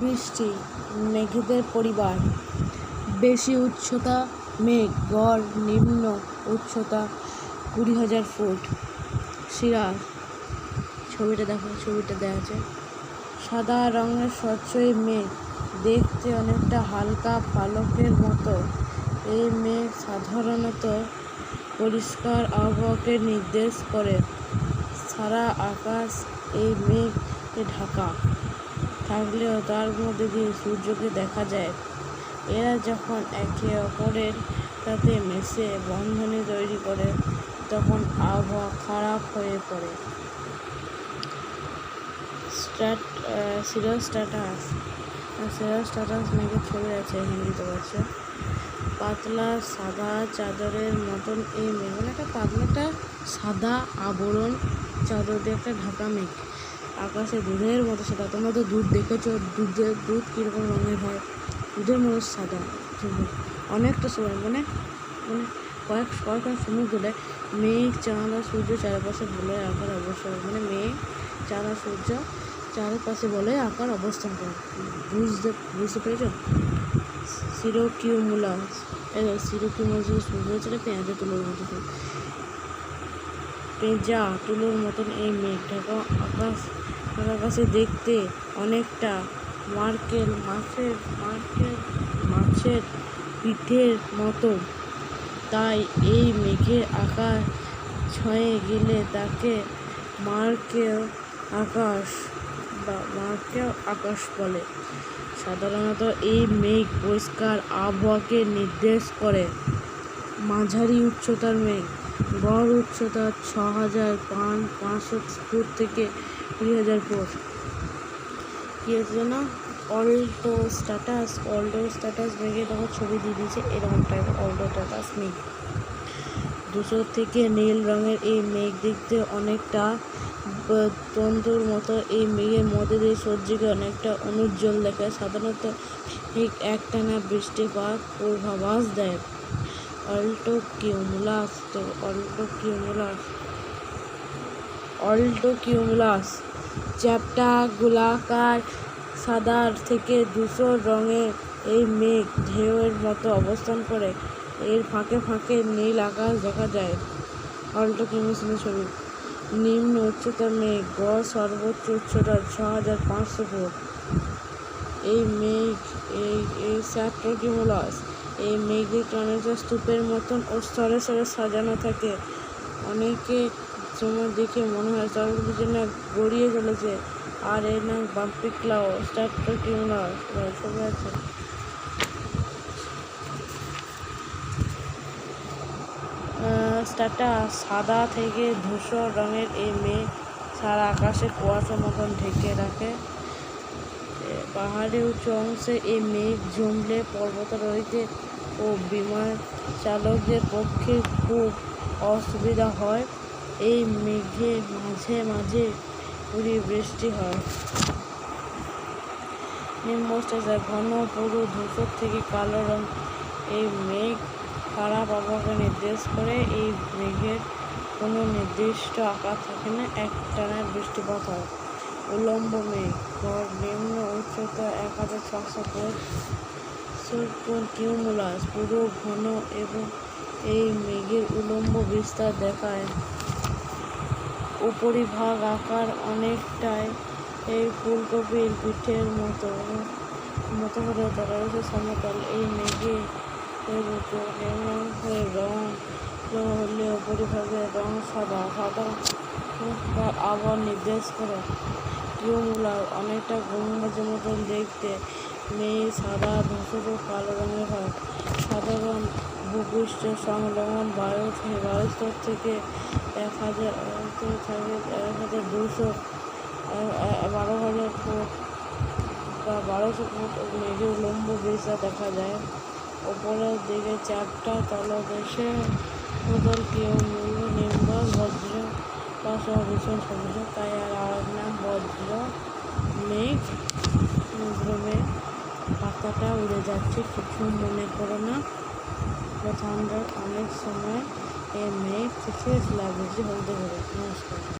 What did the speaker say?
বৃষ্টি, মেঘেদের পরিবার, বেশি উচ্চতা, মেঘ, গড়, নিম্ন উচ্চতা কুড়ি হাজার ফুট। সিরাজ ছবিটা দেখো, ছবিটা দেওয়া যায় সাদা রঙের স্বচ্ছই মেঘ, দেখতে অনেকটা হালকা পালকের মতো। এই মেঘ সাধারণত পরিষ্কার আবহাওয়াকে নির্দেশ করে। সারা আকাশ এই মেঘে ঢাকা। থাকলেও তার মধ্যে দিয়ে সূর্যকে দেখা যায়। এরা যখন একে অপরের সাথে মেশে বন্ধনী তৈরি করে, তখন আবহাওয়া খারাপ হয়ে পড়ে। স্ট্যাটাস সিরিয়াস স্ট্যাটাস মেঘের ছবি আছে হিন্দিতে পাচ্ছে পাতলা সাদা চাদরের মতন এই মেঘ। মানে একটা পাতলা একটা সাদা আবরণ চাদর দিয়ে একটা ঢাকা মেঘ। আকাশে দুধের মতো সাদা। তোমরা তো দুধ দেখেছ, দুধের দুধ কীরকম রঙের হয়? দুধের মতো সাদা। অনেকটা সময় মানে মানে কয়েক কয়েক সময় ধরে মেঘ, চাঁদ আর সূর্য চারপাশে বলে আকার অবস্থান মানে মেঘ, চাঁদ আর সূর্য চারপাশে বলে আঁকার অবস্থান করে। বুঝতে বুঝতে পেরেছ? সিরোকিউমুলাস এই সিরোকিউমুলাস সূর্য হচ্ছে পেঁয়াজের তুলোর মতো। পেঁজা তুলোর মতন এই মেঘ ঢাকা আকাশ আকাশে দেখতে অনেকটা মার্কেল মাছের মার্কেল মাছের পিঠের মতো। তাই এই মেঘের আকাশ ছয়ে গেলে তাকে মার্কেল আকাশ বা মার্কেল আকাশ বলে। সাধারণত এই মেঘ পরিষ্কার আবহাওয়াকে নির্দেশ করে। মাঝারি উচ্চতার মেঘ। গড় উচ্চতা ছ হাজার পাঁচশো ফুট থেকে কুড়ি হাজার ফুট। কী হচ্ছে যেন অল্টো স্ট্যাটাস অল্টো স্ট্যাটাস মেঘে তখন ছবি দিয়ে দিয়েছে এরকম টাইপের অল্টো স্ট্যাটাস মেঘ দুশো থেকে নীল রঙের এই মেঘ দেখতে অনেকটা তন্তুর মতো। এই মেঘের মধ্যে দিয়ে সূর্যকে অনেকটা অনুজ্জ্বল দেখায়। সাধারণত ঠিক একটানা বৃষ্টিপাত পূর্বাভাস দেয়। অল্টো কিউমুলাস তো অল্টো কিউমুলাস অল্টো কিউমুলাস চ্যাপ্টা গোলাকার, সাদার থেকে ধূসর রঙের এই মেঘ ঢেউয়ের মতো অবস্থান করে। এর ফাঁকে ফাঁকে নীল আকাশ দেখা যায়। অল্টো কিউমুলাসের ছবি। নিম্ন উচ্চতার মেঘ, গড় সর্বোচ্চ উচ্চতা ছ হাজার পাঁচশো ফুট। এই মেঘ, এই এই স্যাট্রোকিমুলাস এই মেঘটি অনেকটা স্তূপের মতন ও স্তরে স্তরে সাজানো থাকে। অনেকে সময় দেখে মনে হয় স্তরগুলি যেন গড়িয়ে চলেছে। আর এর নাম বাম্পি ক্লাউ স্ট্যাট্রোকিমুলাস ছবি আছে। স্টারটা সাদা থেকে ধূসর রঙের এই মেঘ সারা আকাশে কুয়াশার মতন ঢেকে রাখে। পাহাড়ের উঁচু অংশে এই মেঘ, জমলে পর্বতারোহীদের ও বিমান চালকদের পক্ষে খুব অসুবিধা হয়। এই মেঘে মাঝে মাঝে পুরি বৃষ্টি হয়। নিম্নস্টাচার ঘন পুরো ধূসর থেকে কালো রং। এই মেঘ খারাপ আবহাওয়াকে নির্দেশ করে। এই মেঘের কোনো নির্দিষ্ট আকার থাকে না। এক একটানা বৃষ্টিপাত হয়। উলম্ব মেঘ গড় নিম্ন উচ্চতা এক হাজার ছশো ফুট কিউমুলাস, পুরো ঘন এবং এই মেঘের উলম্ব বিস্তার দেখায়। উপরিভাগ আকার অনেকটাই এই ফুলকপির পিঠের মতো মতো করে তারা রয়েছে সমতল। এই মেঘে রং হলে উপরিভাগের রং সাদা সাদা আবার নির্দেশ করে কিউমুলা অনেকটা গম্বুজের মতন দেখতে মেয়ে সাদা ধূসর কালো রঙের হয় সাধারণ ভূপৃষ্ঠ সংলগ্ন বায়ু বায়ুস্তর থেকে এক হাজার থাকে এক হাজার দুশো বারো হাজার ফুট বা বারোশো ফুট মেঘের লম্ব বিস্তার দেখা যায় ওপরের দিকে চারটা তলদেশে কোদল কেউ মূল নিম্ব বজ্র বা সহ ভীষণ সবুজ, তাই আর আর নাম বজ্র মেঘ। মেঘ পাতাটা উড়ে যাচ্ছে, কিছু মনে করো না। ঠান্ডার অনেক সময় এই মেঘ কিছু বেশি লাগছে হলদে করে নমস্কার।